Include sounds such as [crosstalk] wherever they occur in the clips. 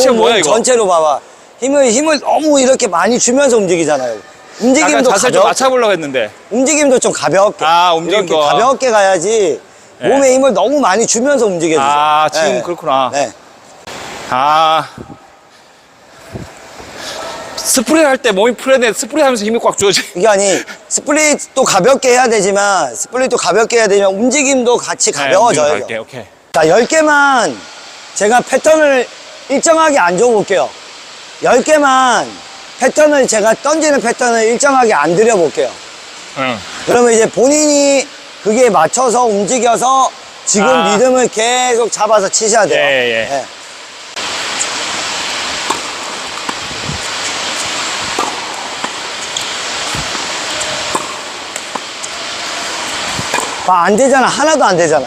자체가 몸, 뭐야, 몸 이거? 전체로 봐봐. 힘을 힘을 너무 이렇게 많이 주면서 움직이잖아요. 약간 움직임도 자세 좀 가볍, 맞춰보려고 했는데. 움직임도 좀 가볍게. 아, 움직임도. 이렇게 가볍게 가야지 네. 몸에 힘을 너무 많이 주면서 움직여주죠. 아, 지금 그렇구나. 네. 아. 스프레이 할 때 몸이 풀렸는데 스프레이 하면서 힘이 꽉 주어지. 이게 아니 스플릿도 가볍게 해야 되지만 스플릿도 가볍게 해야 되지만 움직임도 같이 가벼워져요. 네, 오케이, 오케이. 자, 10개만 제가 패턴을 일정하게 안 줘볼게요. 10개만 패턴을 제가 던지는 패턴을 일정하게 안 드려볼게요. 응. 그러면 이제 본인이 그게 맞춰서 움직여서 지금 아. 리듬을 계속 잡아서 치셔야 돼요. 예, 예. 네. 아, 안 되잖아. 하나도 안 되잖아.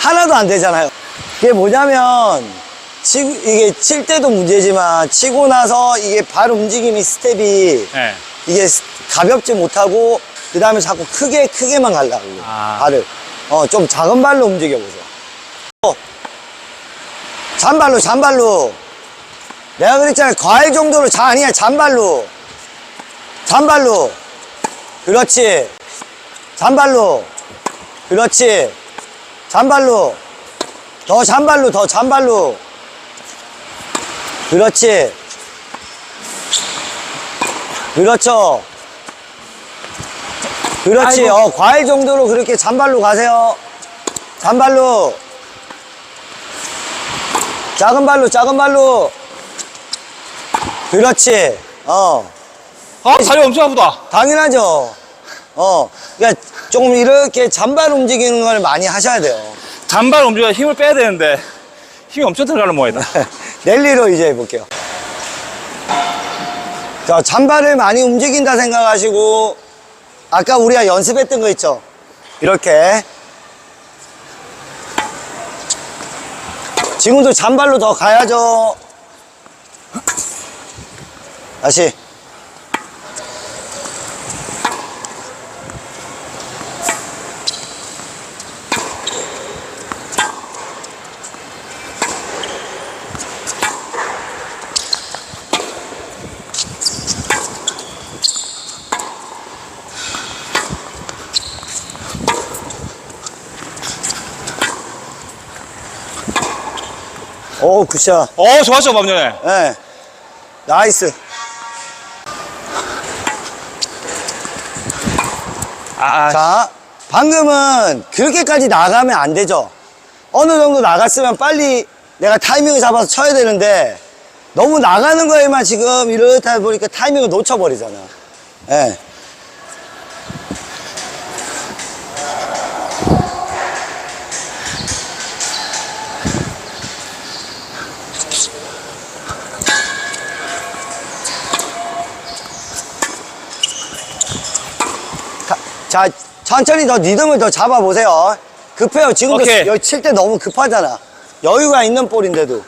하나도 안 되잖아요. 그게 뭐냐면, 치, 이게 칠 때도 문제지만, 치고 나서 이게 발 움직임이 스텝이 네. 이게 스- 가볍지 못하고 그 다음에 자꾸 크게 크게만 가려고 아. 발을. 어 좀 작은 발로 움직여 보세요. 어. 잔발로 잔발로. 내가 그랬잖아 과일 정도로 자 아니야. 잔발로. 잔발로. 그렇지. 잔발로. 그렇지. 잔발로. 더 잔발로 더 잔발로 그렇지 그렇죠. 그렇지. 아이고. 어, 과일 정도로 그렇게 잔발로 가세요. 잔발로. 작은 발로, 작은 발로. 그렇지. 어, 아, 다리 엄청 아프다. 당연하죠. 어, 그러니까 조금 이렇게 잔발 움직이는 걸 많이 하셔야 돼요. 잔발 움직여 힘을 빼야 되는데 힘이 엄청 들어가는 모양이다. [laughs] 랠리로 이제 해볼게요. 자, 잔발을 많이 움직인다 생각하시고, 아까 우리가 연습했던 거 있죠? 이렇게. 지금도 잔발로 더 가야죠. 다시. 오, 굿샷. 어, 좋았죠, 방금 전에. 네. 나이스. 아, 자, 방금은 그렇게까지 나가면 안 되죠. 어느 정도 나갔으면 빨리 내가 타이밍을 잡아서 쳐야 되는데 너무 나가는 거에만 지금 이렇다 보니까 타이밍을 놓쳐버리잖아. 예. 가- 자, 천천히 더 리듬을 더 잡아보세요. 급해요. 지금도 오케이. 여기 칠 때 너무 급하잖아. 여유가 있는 볼인데도.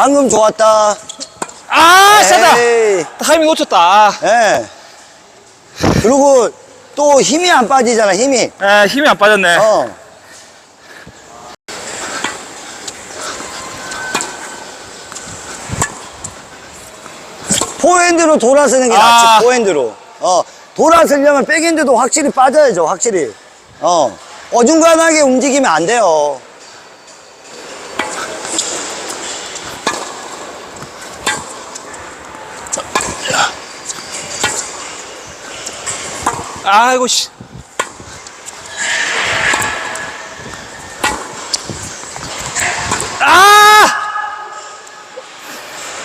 방금 좋았다. 아, 세다. 에이. 타이밍 놓쳤다. 예. 그리고 또 힘이 안 빠지잖아, 힘이. 에, 힘이 안 빠졌네. 어. 포핸드로 돌아서는 게 아. 낫지, 포핸드로. 어. 돌아서려면 백핸드도 확실히 빠져야죠, 확실히. 어. 어중간하게 움직이면 안 돼요. 아이고, 씨.